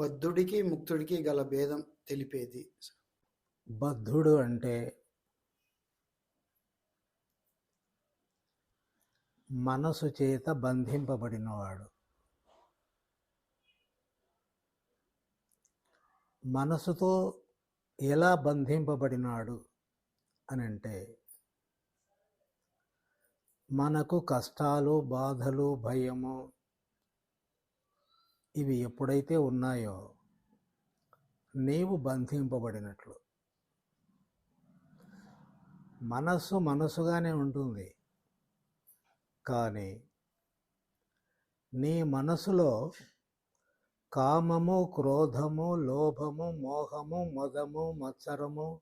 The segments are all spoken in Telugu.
బద్ధుడికి ముక్తుడికి గల భేదం తెలిపేది. బద్ధుడు అంటే మనసు చేత బంధింపబడినవాడు. మనసుతో ఎలా బంధింపబడినాడు అని అంటే మనకు కష్టాలు బాధలు భయము ఇవి ఎప్పుడైతే ఉన్నాయో నీవు బంధింపబడినట్లు. మనస్సు మనసుగానే ఉంటుంది. కానీ నీ మనసులో కామము క్రోధము లోభము మోహము మదము మత్సరము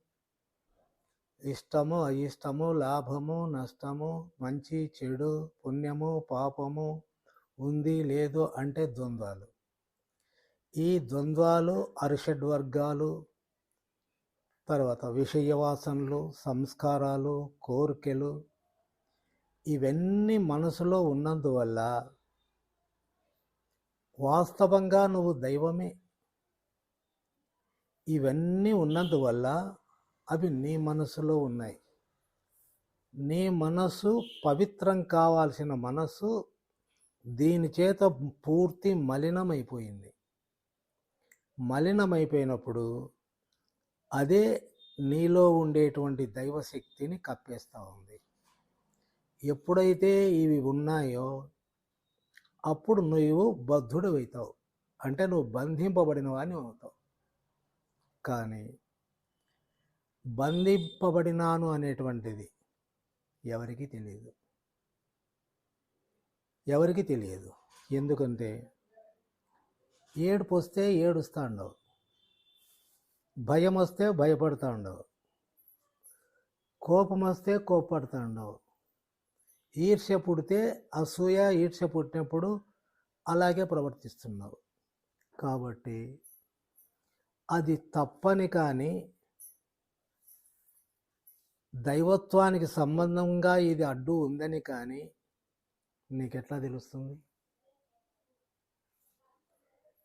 ఇష్టము అయిష్టము లాభము నష్టము మంచి చెడు పుణ్యము పాపము ఉంది లేదు అంటే ద్వంద్వాలు. ఈ ద్వంద్వాలు అరిషడ్ వర్గాలు తర్వాత విషయవాసనలు సంస్కారాలు కోరికలు ఇవన్నీ మనసులో ఉన్నందువల్ల వాస్తవంగా నువ్వు దైవమే. ఇవన్నీ ఉన్నందువల్ల అవి నీ మనసులో ఉన్నాయి. నీ మనసు పవిత్రం కావాల్సిన మనసు దీని చేత పూర్తి మలినమైపోయింది. మలినమైపోయినప్పుడు అదే నీలో ఉండేటువంటి దైవశక్తిని కప్పేస్తూ ఉంది. ఎప్పుడైతే ఇవి ఉన్నాయో అప్పుడు నువ్వు బద్ధుడు అవుతావు అంటే నువ్వు బంధింపబడిన వాడిని అవుతావు. కానీ బంధింపబడినాను అనేటువంటిది ఎవరికి తెలియదు. ఎవరికి తెలియదు. ఎందుకంటే ఏడుపు వస్తే ఏడుస్తాడు. భయం వస్తే భయపడతాడు. కోపం వస్తే కోపడతాడు ఈర్ష్య పుడితే అసూయ ఈర్ష్య పుట్టినప్పుడు అలాగే ప్రవర్తిస్తున్నావు. కాబట్టి అది తప్పని కానీ దైవత్వానికి సంబంధంగా ఇది అడ్డు ఉందని కానీ నీకెట్లా తెలుస్తుంది?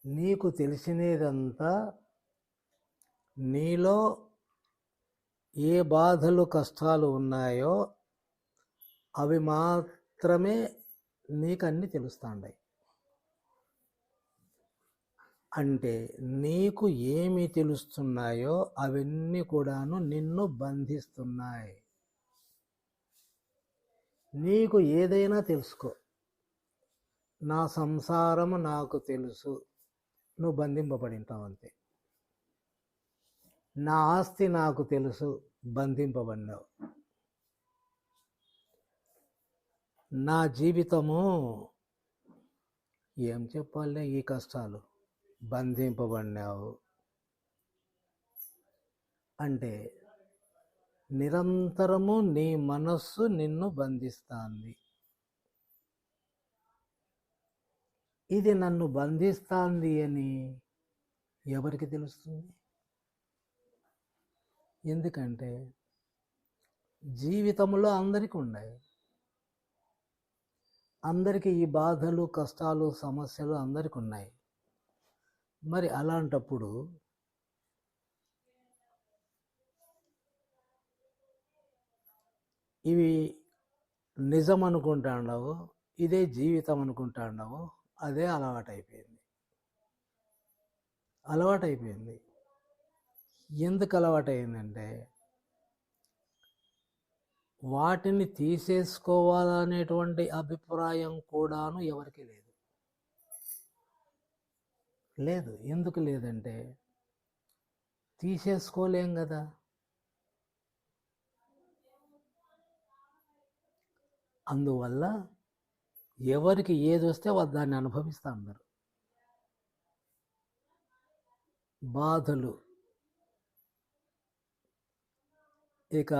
నీకు తెలిసినదంతా నీలో ఏ బాధలు కష్టాలు ఉన్నాయో అవి మాత్రమే నీకన్నీ అన్నీ తెలుస్తాయి అంటే నీకు ఏమి తెలుస్తున్నాయో అవన్నీ కూడాను నిన్ను బంధిస్తున్నాయి. నీకు ఏదైనా తెలుసుకో. నా సంసారము నాకు తెలుసు. నువ్వు బంధింపబడి ఉంటావు అంతే నా ఆస్తి నాకు తెలుసు బంధింపబడినావు. నా జీవితము ఏం చెప్పాలే ఈ కష్టాలు? బంధింపబడినావు. అంటే నిరంతరము నీ మనస్సు నిన్ను బంధిస్తాంది. ఇది నన్ను బంధిస్తాంది అని ఎవరికి తెలుస్తుంది? ఎందుకంటే జీవితంలో అందరికీ ఉన్నాయి. అందరికీ ఈ బాధలు కష్టాలు సమస్యలు అందరికీ ఉన్నాయి. మరి అలాంటప్పుడు ఇవి నిజం అనుకుంటాండవు ఇదే జీవితం అనుకుంటాండవు అదే అలవాటైపోయింది. అలవాటైపోయింది. ఎందుకు అలవాటైందంటే వాటిని తీసేసుకోవాలనేటువంటి అభిప్రాయం కూడాను ఎవరికి లేదు. లేదు. ఎందుకు లేదంటే తీసేసుకోలేం కదా. అందువల్ల ఎవరికి ఏది వస్తే వాళ్ళు దాన్ని అనుభవిస్తూ ఉన్నారు. బాధలు. ఇక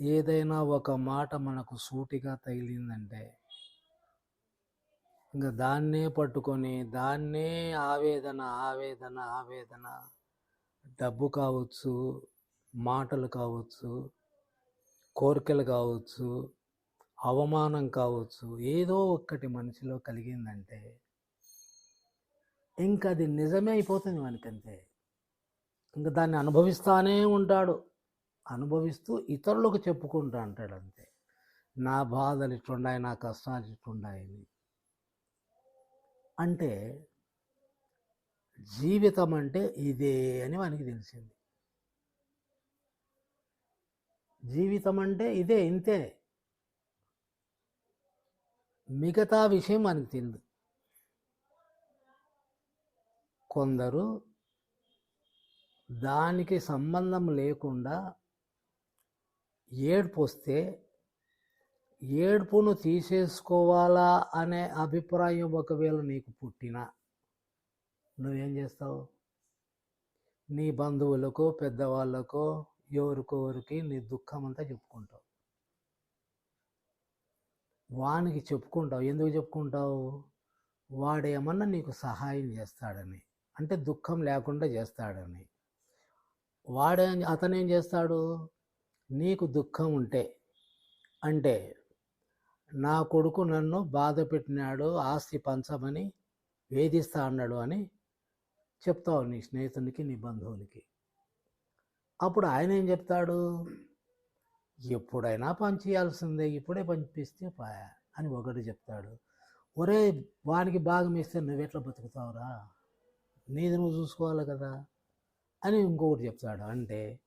ఏదైనా ఒక మాట మనకు సూటిగా తగిలిందంటే ఇంకా దాన్నే పట్టుకొని దాన్నే ఆవేదన ఆవేదన ఆవేదన డబ్బు కావచ్చు మాటలు కావచ్చు కోరికలు కావచ్చు అవమానం కావచ్చు ఏదో ఒక్కటి మనిషిలో కలిగిందంటే ఇంకా అది నిజమే అయిపోతుంది మనకంతే ఇంకా దాన్ని అనుభవిస్తానే ఉంటాడు. అనుభవిస్తూ ఇతరులకు చెప్పుకుంటూ అంటాడు అంతే. నా బాధలు ఇట్లుండాయి నా కష్టాలు ఇట్లుండాయని అంటే జీవితం అంటే ఇదే అని మనకి తెలిసింది. జీవితం అంటే ఇదే ఇంతే. మిగతా విషయం మనకు తెలియదు కొందరు దానికి సంబంధం లేకుండా ఏడుపు వస్తే ఏడుపును తీసేసుకోవాలా అనే అభిప్రాయం ఒకవేళ నీకు పుట్టినా నువ్వేం చేస్తావు? నీ బంధువులకో పెద్దవాళ్ళకో ఎవరికొవరికి నీ దుఃఖం అంతా చెప్పుకుంటావు. వానికి చెప్పుకుంటావు. ఎందుకు చెప్పుకుంటావు? వాడేమన్నా నీకు సహాయం చేస్తాడని. అంటే దుఃఖం లేకుండా చేస్తాడని. వాడే అతనేం చేస్తాడు? నీకు దుఃఖం ఉంటే. అంటే నా కొడుకు నన్ను బాధ పెట్టినాడు ఆస్తి పంచమని వేధిస్తా అన్నాడు అని చెప్తావు నీ స్నేహితునికి నీ బంధువునికి. అప్పుడు ఆయన ఏం చెప్తాడు? ఎప్పుడైనా పంచేయాల్సిందే ఇప్పుడే పంపిస్తే పాయా అని ఒకటి చెప్తాడు. ఒరే వానికి భాగం ఇస్తే నువ్వెట్లా బతుకుతావురా? నీది నువ్వు చూసుకోవాలి కదా? అని ఇంకొకటి చెప్తాడు. అంటే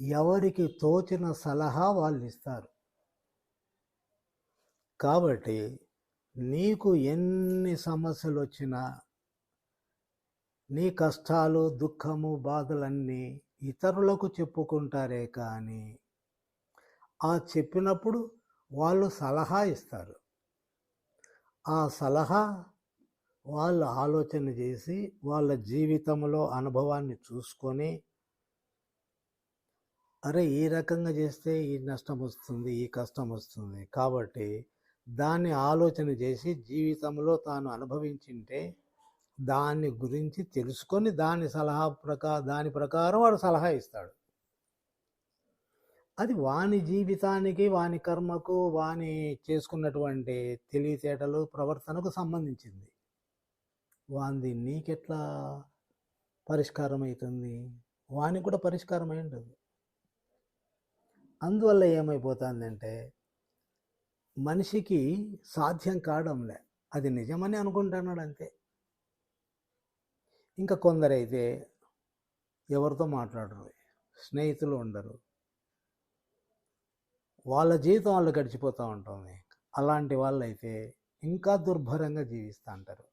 ఎవరికి తోచిన సలహా వాళ్ళు ఇస్తారు. కాబట్టి నీకు ఎన్ని సమస్యలు వచ్చినా నీ కష్టాలు దుఃఖము బాధలన్నీ ఇతరులకు చెప్పుకుంటారే కానీ ఆ చెప్పినప్పుడు వాళ్ళు సలహా ఇస్తారు. ఆ సలహా వాళ్ళు ఆలోచన చేసి వాళ్ళ జీవితంలో అనుభవాన్ని చూసుకొని అరే ఈ రకంగా చేస్తే ఈ నష్టం వస్తుంది ఈ కష్టం వస్తుంది. కాబట్టి దాన్ని ఆలోచన చేసి జీవితంలో తాను అనుభవించింటే దాని గురించి తెలుసుకొని దాని సలహా ప్రకా దాని ప్రకారం వాడు సలహా ఇస్తాడు. అది వాని జీవితానికి వాని కర్మకు వాని చేసుకున్నటువంటి తెలివితేటలు ప్రవర్తనకు సంబంధించింది. వాంది నీకెట్లా పరిష్కారం అవుతుంది వానికి కూడా పరిష్కారం అయి ఉంటుంది అందువల్ల ఏమైపోతుందంటే మనిషికి సాధ్యం కావడంలే. అది నిజమని అనుకుంటున్నాడు అంతే ఇంకా కొందరైతే ఎవరితో మాట్లాడరు స్నేహితులు ఉండరు. వాళ్ళ జీవితం వాళ్ళు గడిచిపోతూ ఉంటుంది. అలాంటి వాళ్ళైతే ఇంకా దుర్భరంగా జీవిస్తూ ఉంటారు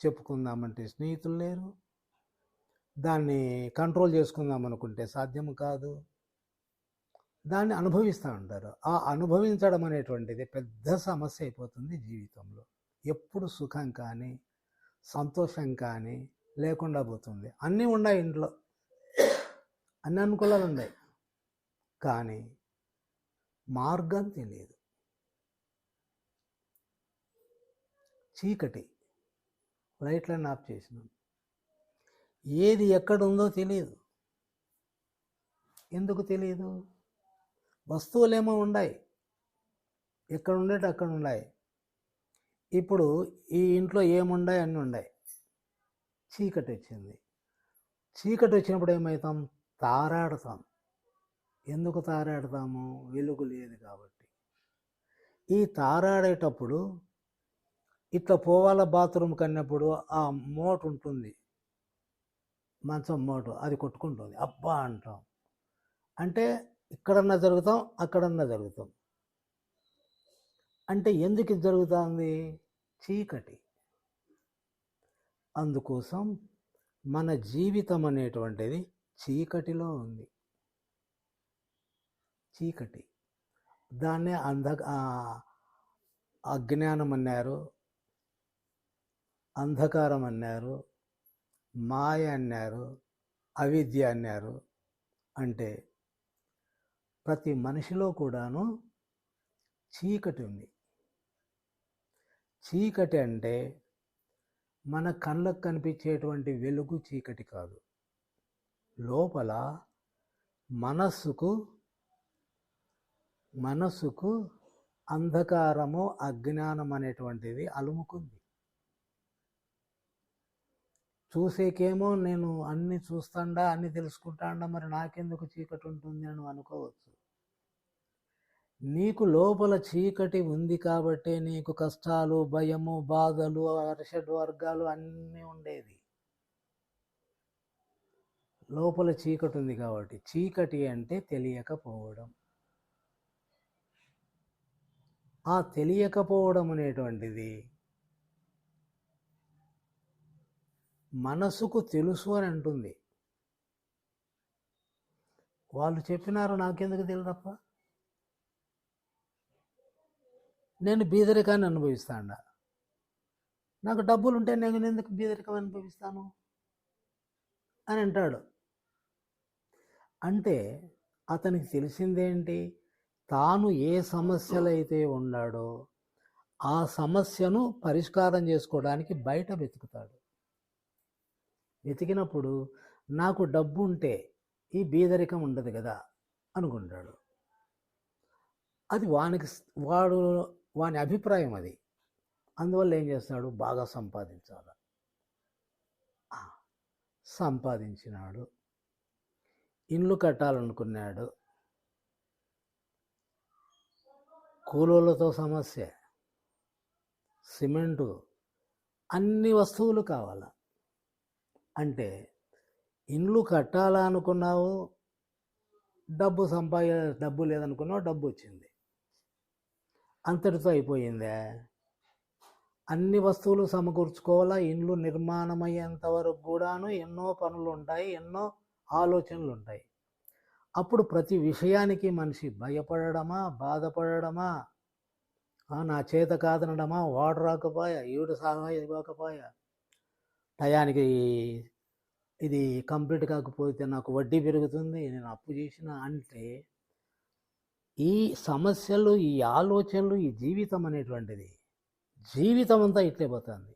చెప్పుకుందామంటే స్నేహితులు లేరు. దాన్ని కంట్రోల్ చేసుకుందాం అనుకుంటే సాధ్యం కాదు. దాన్ని అనుభవిస్తూ ఉంటారు ఆ అనుభవించడం అనేటువంటిది పెద్ద సమస్య అయిపోతుంది జీవితంలో. ఎప్పుడు సుఖం కానీ సంతోషం కానీ లేకుండా పోతుంది. అన్నీ ఉన్నాయి ఇంట్లో. అన్ని అనుకూలాలు ఉన్నాయి. కానీ మార్గం తెలియదు. చీకటి. లైట్లను ఆఫ్ చేసినాం. ఏది ఎక్కడ ఉందో తెలియదు. ఎందుకు తెలియదు? వస్తువులేమో ఉన్నాయి. ఎక్కడ ఉండేటి అక్కడ ఉన్నాయి. ఇప్పుడు ఈ ఇంట్లో ఏముండాయి అన్నీ ఉన్నాయి చీకటి వచ్చింది. చీకటి వచ్చినప్పుడు ఏమవుతాం? తారాడతాం. ఎందుకు తారాడతాము? వెలుగు లేదు కాబట్టి. ఈ తారాడేటప్పుడు ఇట్లా పోవాల బాత్రూమ్ కన్నప్పుడు ఆ మోట ఉంటుంది. మంచం మోటు అది కొట్టుకుంటుంది. అబ్బా అంటాం. అంటే ఇక్కడన్నా జరుగుతాం అక్కడన్నా జరుగుతాం. అంటే ఎందుకు ఇది జరుగుతుంది? చీకటి. అందుకోసం మన జీవితం అనేటువంటిది చీకటిలో ఉంది. చీకటి. దాన్నే అంధ అజ్ఞానం అన్నారు అంధకారం అన్నారు మాయ అన్నారు అవిద్య అన్నారు అంటే ప్రతి మనిషిలో కూడాను చీకటి ఉంది. చీకటి అంటే మన కళ్ళకు కనిపించేటువంటి వెలుగు చీకటి కాదు. లోపల మనస్సుకు మనస్సుకు అంధకారము అజ్ఞానం అనేటువంటిది అలుముకుంది. చూసేకేమో నేను అన్ని చూస్తాండా అన్ని తెలుసుకుంటాండా మరి నాకెందుకు చీకటి ఉంటుంది అని అనుకోవచ్చు. నీకు లోపల చీకటి ఉంది కాబట్టే నీకు కష్టాలు భయము బాధలు అరిషడ్ వర్గాలు అన్నీ ఉండేది లోపల చీకటి ఉంది కాబట్టి చీకటి అంటే తెలియకపోవడం. ఆ తెలియకపోవడం అనేటువంటిది మనసుకు తెలుసు అని అంటుంది. వాళ్ళు చెప్పినారు నాకెందుకు తెలియదప్ప నేను బీదరికాన్ని అనుభవిస్తాను నాకు డబ్బులు ఉంటే నేను ఎందుకు బీదరికం అనుభవిస్తాను? అని అంటాడు. అంటే అతనికి తెలిసిందేంటి? తాను ఏ సమస్యలు అయితే ఉన్నాడో ఆ సమస్యను పరిష్కారం చేసుకోవడానికి బయట వెతుకుతాడు. వెతికినప్పుడు నాకు డబ్బు ఉంటే ఈ బీదరికం ఉండదు కదా అనుకుంటాడు. అది వానికి వాడు వాని అభిప్రాయం అది. అందువల్ల ఏం చేస్తాడు బాగా సంపాదించాలి. సంపాదించినాడు. ఇండ్లు కట్టాలనుకున్నాడు. కూలోళ్ళతో సమస్య. సిమెంటు. అన్ని వస్తువులు కావాల. అంటే ఇండ్లు కట్టాలనుకున్నావు డబ్బు సంపాద డబ్బు లేదనుకున్నావు డబ్బు వచ్చింది. అంతటితో అయిపోయిందే. అన్ని వస్తువులు సమకూర్చుకోవాలా? ఇండ్లు నిర్మాణమయ్యేంత వరకు కూడాను ఎన్నో పనులు ఉంటాయి ఎన్నో ఆలోచనలు ఉంటాయి అప్పుడు ప్రతి విషయానికి మనిషి భయపడడమా? బాధపడడమా? నా చేత కాదనడమా? వాడు రాకపోయా? ఈవిడ సహాయం ఇవ్వకపోయా? టయానికి ఇది కంప్లీట్ కాకపోతే నాకు వడ్డీ పెరుగుతుంది నేను అప్పు చేసిన అంటే ఈ సమస్యలు ఈ ఆలోచనలు ఈ జీవితం అనేటువంటిది జీవితం అంతా ఇట్లే పోతుంది.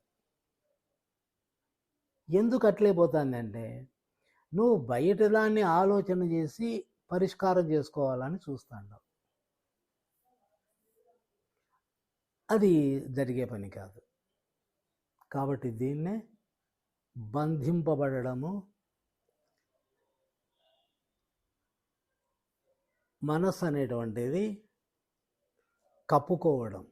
ఎందుకు అట్లే పోతుంది అంటే నువ్వు బయట దాన్ని ఆలోచన చేసి పరిష్కారం చేసుకోవాలని చూస్తాడు అది జరిగే పని కాదు. కాబట్టి దీన్నే బంధింపబడము మనస్సు అనేటువంటిది కప్పుకోవడం.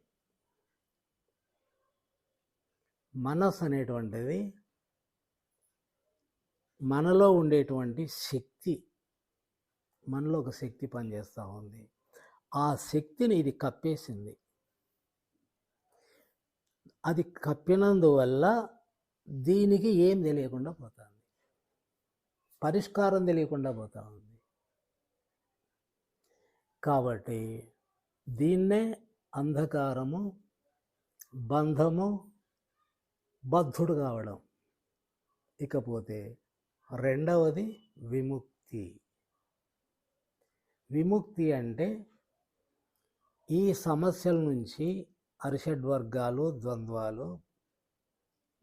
మనస్సు అనేటువంటిది మనలో ఉండేటువంటి శక్తి మనలో ఒక శక్తి పనిచేస్తూ ఉంది. ఆ శక్తిని ఇది కప్పేసింది. అది కప్పినందువల్ల దీనికి ఏం తెలియకుండా పోతుంది. పరిష్కారం తెలియకుండా పోతా ఉంది కాబట్టి దీన్నే అంధకారము బంధము బద్ధుడు కావడం. ఇకపోతే రెండవది విముక్తి. విముక్తి అంటే ఈ సమస్యల నుంచి అరిషడ్ వర్గాలు ద్వంద్వాలు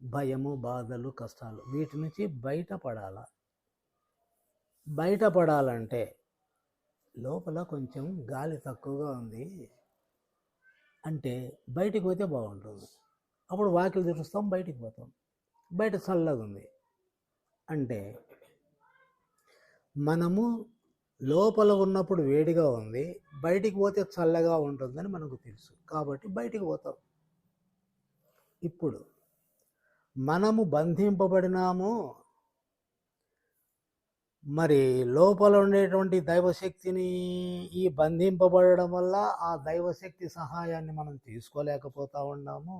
భయము బాధలు కష్టాలు వీటి నుంచి బయటపడాల. బయటపడాలంటే లోపల కొంచెం గాలి తక్కువగా ఉంది అంటే బయటికి పోతే బాగుంటుంది. అప్పుడు వాకిలు తెరుస్తాం బయటికి పోతాం. బయట చల్లగా ఉంది. అంటే మనము లోపల ఉన్నప్పుడు వేడిగా ఉంది బయటికి పోతే చల్లగా ఉంటుందని మనకు తెలుసు. కాబట్టి బయటికి పోతాం. ఇప్పుడు మనము బంధింపబడినాము మరి లోపల ఉండేటువంటి దైవశక్తిని ఈ బంధింపబడడం వల్ల ఆ దైవశక్తి సహాయాన్ని మనం తీసుకోలేకపోతా ఉన్నాము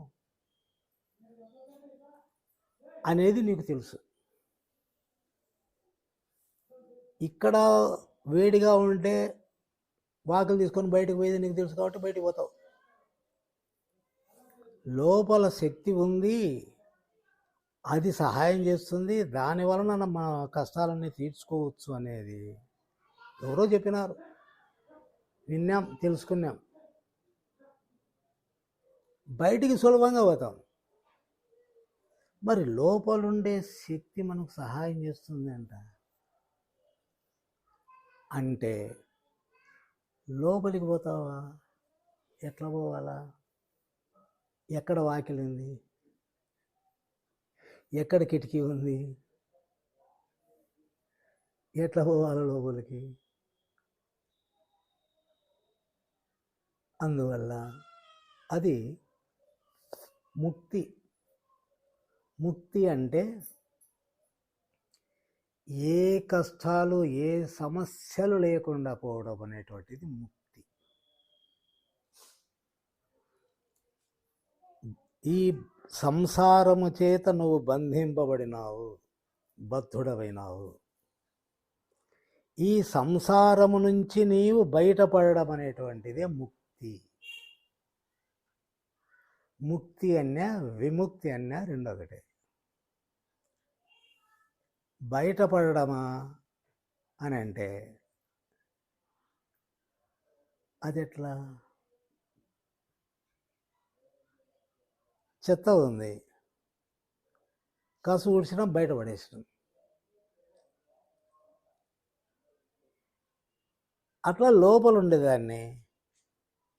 అనేది నీకు తెలుసు. ఇక్కడ వేడిగా ఉంటే వాకిలు తీసుకొని బయటకు పోయేది నీకు తెలుసు కాబట్టి బయటికి పోతావు. లోపల శక్తి ఉంది. అది సహాయం చేస్తుంది. దాని వలన మన కష్టాలన్నీ తీర్చుకోవచ్చు అనేది ఎవరో చెప్పినారు. విన్నాం తెలుసుకున్నాం. బయటికి సులభంగా పోతాం. మరి లోపలుండే శక్తి మనకు సహాయం చేస్తుంది అంట. అంటే లోపలికి పోతావా? ఎట్లా పోవాలా? ఎక్కడ వాకిలింది? ఎక్కడ కిటికీ ఉంది? ఎట్లా పోవాలి లోపలికి? అందువల్ల అది ముక్తి. ముక్తి అంటే ఏ కష్టాలు ఏ సమస్యలు లేకుండా పోవడం అనేటువంటిది ముక్తి. ఈ సంసారము చేత నువ్వు బంధింపబడినావు బద్ధుడవైనావు. ఈ సంసారము నుంచి నీవు బయటపడడం అనేటువంటిదే ముక్తి. ముక్తి అన్నా విముక్తి అన్నా రెండొకటే. బయటపడడమా అని అంటే అది ఎట్లా చెత్త ఉంది. కసు ఊడ్చడం బయట పడేసడం అట్లా లోపల ఉండేదాన్ని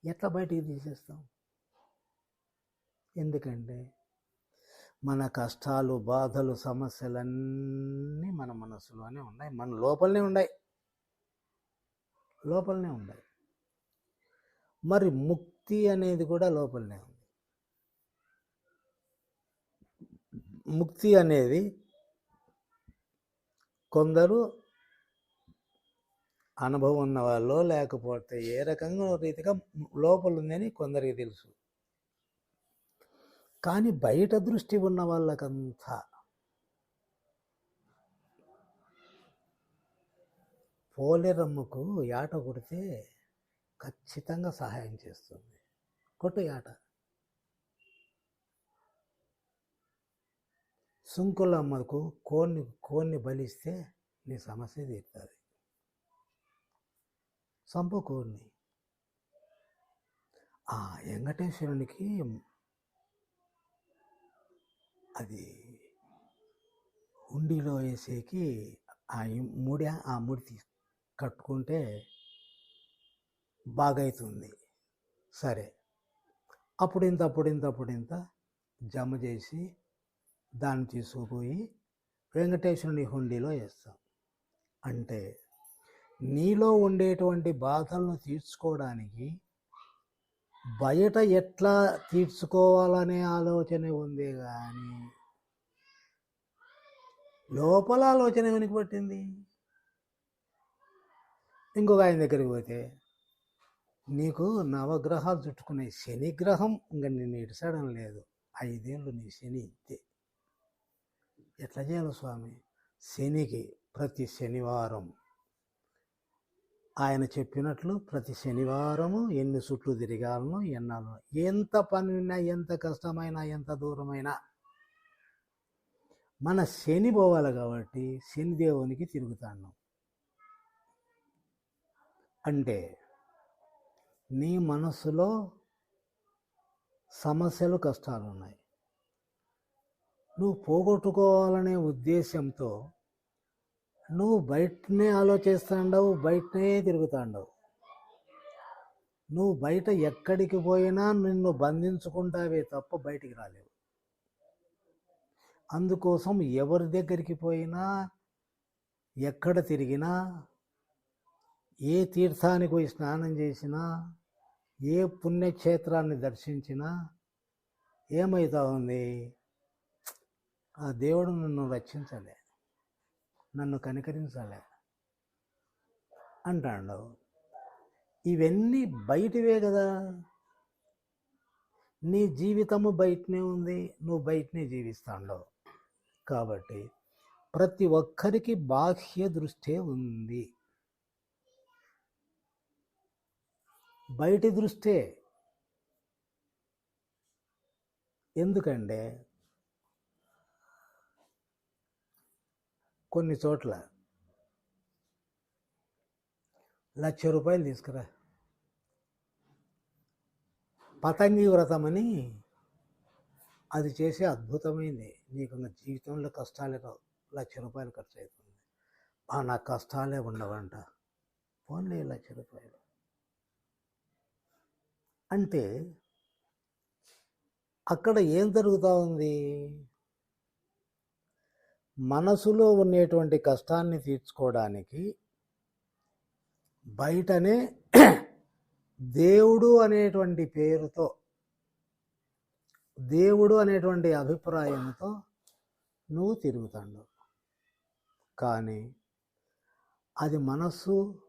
ఎట్లా బయటికి తీసేస్తాం? ఎందుకంటే మన కష్టాలు బాధలు సమస్యలన్నీ మన మనసులోనే ఉన్నాయి. మన లోపలనే ఉన్నాయి. లోపలనే ఉన్నాయి. మరి ముక్తి అనేది కూడా లోపలనే ఉంది. ముక్తి అనేది కొందరు అనుభవం ఉన్న వాళ్ళు లేకపోతే ఏ రకంగా రీతిగా లోపల ఉందని కొందరికి తెలుసు. కానీ బయట దృష్టి ఉన్న వాళ్ళకంతా పోలేరమ్మకు యాట కొడితే ఖచ్చితంగా సహాయం చేస్తుంది. కొట్టు యాట. సుంకులమ్మకు కోన్ని కోన్ని బలిస్తే నీ సమస్య తీరుతుంది. సంపు కోన్ని. ఆ వెంకటేశ్వరునికి అది హుండీలో వేసేకి ఆ ముడి ఆ ముడి తీసు కట్టుకుంటే బాగైతుంది. సరే. అప్పుడు అప్పుడింత అప్పుడింత ఇంత జమ చేసి దాన్ని తీసుకుపోయి వెంకటేశ్వరుని హుండీలో వేస్తాం. అంటే నీలో ఉండేటువంటి బాధలను తీర్చుకోవడానికి బయట ఎట్లా తీర్చుకోవాలనే ఆలోచన ఉంది కానీ లోపల ఆలోచన వెనక్కి పట్టింది? ఇంకొక ఆయన దగ్గరికి పోతే నీకు నవగ్రహాలు చుట్టుకునే శనిగ్రహం ఇంకా నేను ఇడిసడం లేదు. ఐదేళ్ళు నీ శని ఇంతే. ఎట్లా చేయాలి స్వామి? శనికి ప్రతి శనివారం. ఆయన చెప్పినట్లు ప్రతి శనివారము ఎన్ని చుట్లు తిరగాలను ఎన్నాను ఎంత పనినా ఎంత కష్టమైనా ఎంత దూరమైనా మన శని పోవాలి కాబట్టి శనిదేవునికి తిరుగుతాను. అంటే నీ మనసులో సమస్యలు కష్టాలు ఉన్నాయి. నువ్వు పోగొట్టుకోవాలనే ఉద్దేశంతో నువ్వు బయటనే ఆలోచిస్తాండవు బయటనే తిరుగుతాండవు. నువ్వు బయట ఎక్కడికి పోయినా నిన్ను బంధించుకుంటావే తప్ప బయటికి రాలేవు. అందుకోసం ఎవరి దగ్గరికి పోయినా ఎక్కడ తిరిగినా ఏ తీర్థానికి పోయి స్నానం చేసినా ఏ పుణ్యక్షేత్రాన్ని దర్శించినా ఏమవుతా ఉంది? ఆ దేవుడు నన్ను రక్షించాలి. నన్ను కనికరించాలి. అంటాడు. ఇవన్నీ బయటివే కదా. నీ జీవితము బయటనే ఉంది. నువ్వు బయటనే జీవిస్తాడు కాబట్టి ప్రతి ఒక్కరికి బాహ్య దృష్టే ఉంది. బయటి దృష్టే. ఎందుకంటే కొన్ని చోట్ల లక్ష రూపాయలు తీసుకురా. పతంగి వ్రతం అని అది చేసే అద్భుతమైంది. నీకు జీవితంలో కష్టాలే రావు లక్ష రూపాయలు ఖర్చు అవుతుంది ఆ నా కష్టాలే ఉండవంట. పోన్లే లక్ష రూపాయలు. అంటే అక్కడ ఏం జరుగుతూ ఉంది? మనసులో ఉండేటువంటి కష్టాన్ని తీర్చుకోవడానికి బయటనే దేవుడు అనేటువంటి పేరుతో దేవుడు అనేటువంటి అభిప్రాయంతో నువ్వు తిరుగుతాడు. కానీ అది మనస్సు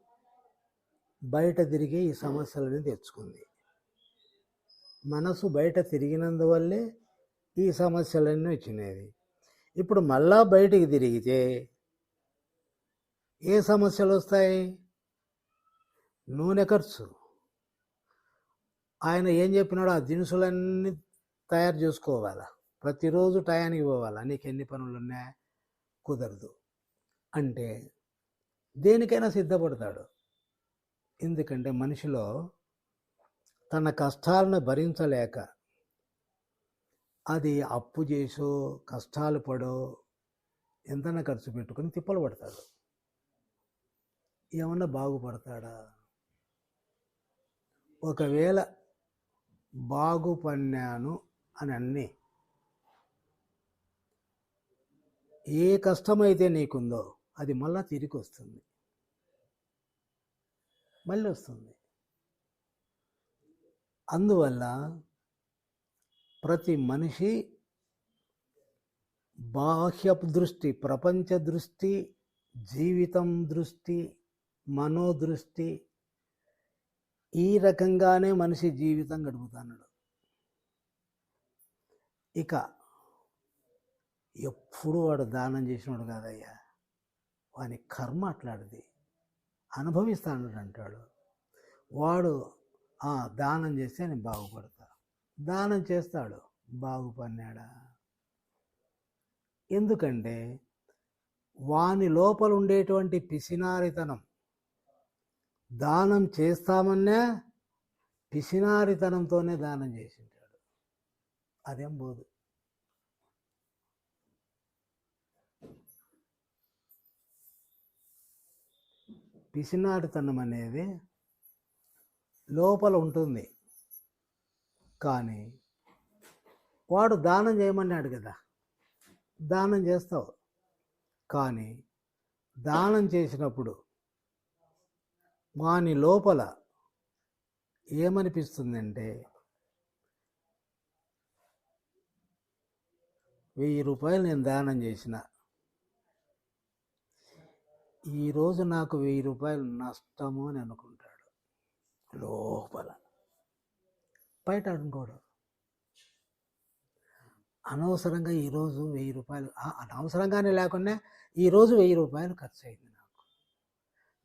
బయట తిరిగి ఈ సమస్యలని తెచ్చుకుంది. మనసు బయట తిరిగినందువల్లే ఈ సమస్యలన్నీ వచ్చినాయి ఇప్పుడు మళ్ళా బయటికి తిరిగితే ఏ సమస్యలు వస్తాయి? నూనె ఖర్చు. ఆయన ఏం చెప్పినాడో ఆ దినుసులన్నీ తయారు చేసుకోవాలా? ప్రతిరోజు టయానికి పోవాలా? నీకు ఎన్ని పనులు ఉన్నాయా కుదరదు. అంటే దేనికైనా సిద్ధపడతాడు. ఎందుకంటే మనిషిలో తన కష్టాలను భరించలేక అది అప్పు చేసో కష్టాలు పడో ఎంతైనా ఖర్చు పెట్టుకొని తిప్పలు పడతాడు. ఏమన్నా బాగుపడతాడా? ఒకవేళ బాగుపడినాను అని అన్ని ఏ కష్టమైతే నీకుందో అది మళ్ళా తిరిగి వస్తుంది మళ్ళీ వస్తుంది అందువల్ల ప్రతి మనిషి బాహ్య దృష్టి ప్రపంచ దృష్టి జీవితం దృష్టి మనోదృష్టి ఈ రకంగానే మనిషి జీవితం గడుపుతాడు ఇక ఎప్పుడు వాడు దానం చేసినాడు కాదయ్యా. వాని కర్మ అట్లాడిది అనుభవిస్తాడు అంటాడు వాడు "ఆ, దానం చేస్తే నేను బాగుపడతాను దానం చేస్తాడు బాగుపడినాడా ఎందుకంటే వాని లోపల ఉండేటువంటి పిసినారితనం దానం చేస్తామన్నా పిసినారితనంతోనే దానం చేసి ఉంటాడు అదేం పోదు పిసినారితనం అనేది లోపల ఉంటుంది. కానీ వాడు దానం చేయమన్నాడు కదా. దానం చేస్తావు. కానీ దానం చేసినప్పుడు వాని లోపల ఏమనిపిస్తుందంటే వెయ్యి రూపాయలు నేను దానం చేసిన. ఈరోజు నాకు వెయ్యి రూపాయలు నష్టము అని అనుకుంటాడు లోపల. బయట అనుకోడు అనవసరంగా ఈరోజు వెయ్యి రూపాయలు అనవసరంగానే లేకుండా ఈరోజు వెయ్యి రూపాయలు ఖర్చు అయింది నాకు.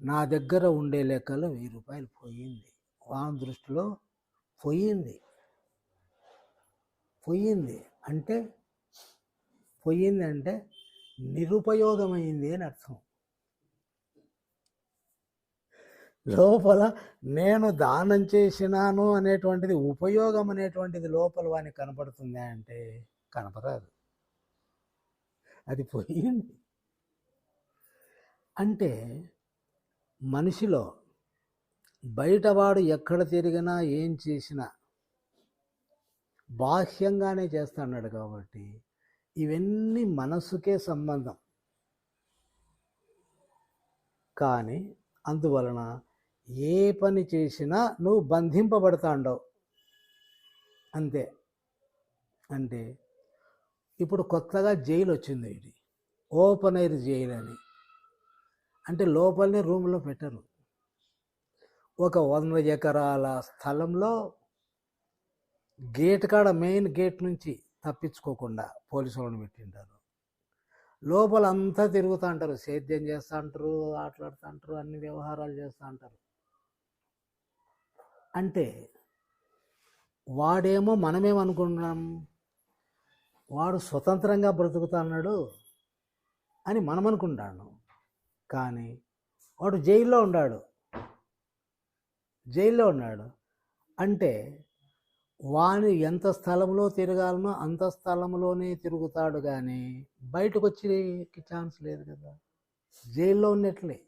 నా దగ్గర ఉండే లెక్కలో వెయ్యి రూపాయలు పోయింది. వాన దృష్టిలో పోయింది. పోయింది అంటే పోయింది అంటే నిరుపయోగమైంది అని అర్థం. లోపల నేను దానం చేసినాను అనేటువంటిది ఉపయోగం అనేటువంటిది లోపల వానికి కనపడుతుంది అంటే కనపరాదు. అది పోయింది. అంటే మనిషిలో బయటవాడు ఎక్కడ తిరిగినా ఏం చేసినా బాహ్యంగానే చేస్తున్నాడు కాబట్టి ఇవన్నీ మనస్సుకే సంబంధం. కానీ అందువలన ఏ పని చేసినా నువ్వు బంధింపబడతాండవు. అంతే. అంటే ఇప్పుడు కొత్తగా జైలు వచ్చింది ఇది. ఓపెన్ ఎయిర్ జైలు అని అంటే లోపలనే రూమ్లో పెట్టరు. ఒక వంద ఎకరాల స్థలంలో గేట్ కాడ మెయిన్ గేట్ నుంచి తప్పించుకోకుండా పోలీసు వాళ్ళని పెట్టింటారు. లోపల అంతా తిరుగుతూ అంటారు సేద్యం చేస్తూ అంటారు ఆటలాడుతూ అంటారు అన్ని వ్యవహారాలు చేస్తూ అంటారు అంటే వాడేమో మనమేమనుకుంటున్నాం? వాడు స్వతంత్రంగా బ్రతుకుతున్నాడు అని మనం అనుకుంటాను కానీ వాడు జైల్లో ఉన్నాడు. జైల్లో ఉన్నాడు. అంటే వాని ఎంత స్థలంలో తిరగాలనో అంత స్థలంలోనే తిరుగుతాడు కానీ బయటకు వచ్చే ఛాన్స్ లేదు కదా. జైల్లో ఉన్నట్లే.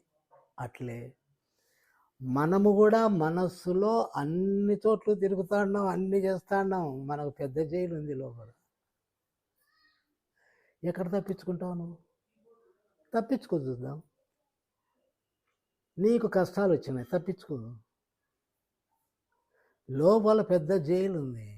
అట్లే మనము కూడా మనస్సులో అన్ని చోట్ల తిరుగుతాన్నాం అన్ని చేస్తాన్నాం మనకు పెద్ద జైలు ఉంది లోపల. ఎక్కడ తప్పించుకుంటావు నువ్వు? తప్పించుకో చూద్దాం. నీకు కష్టాలు వచ్చినాయి తప్పించుకో. లోపల పెద్ద జైలు ఉంది.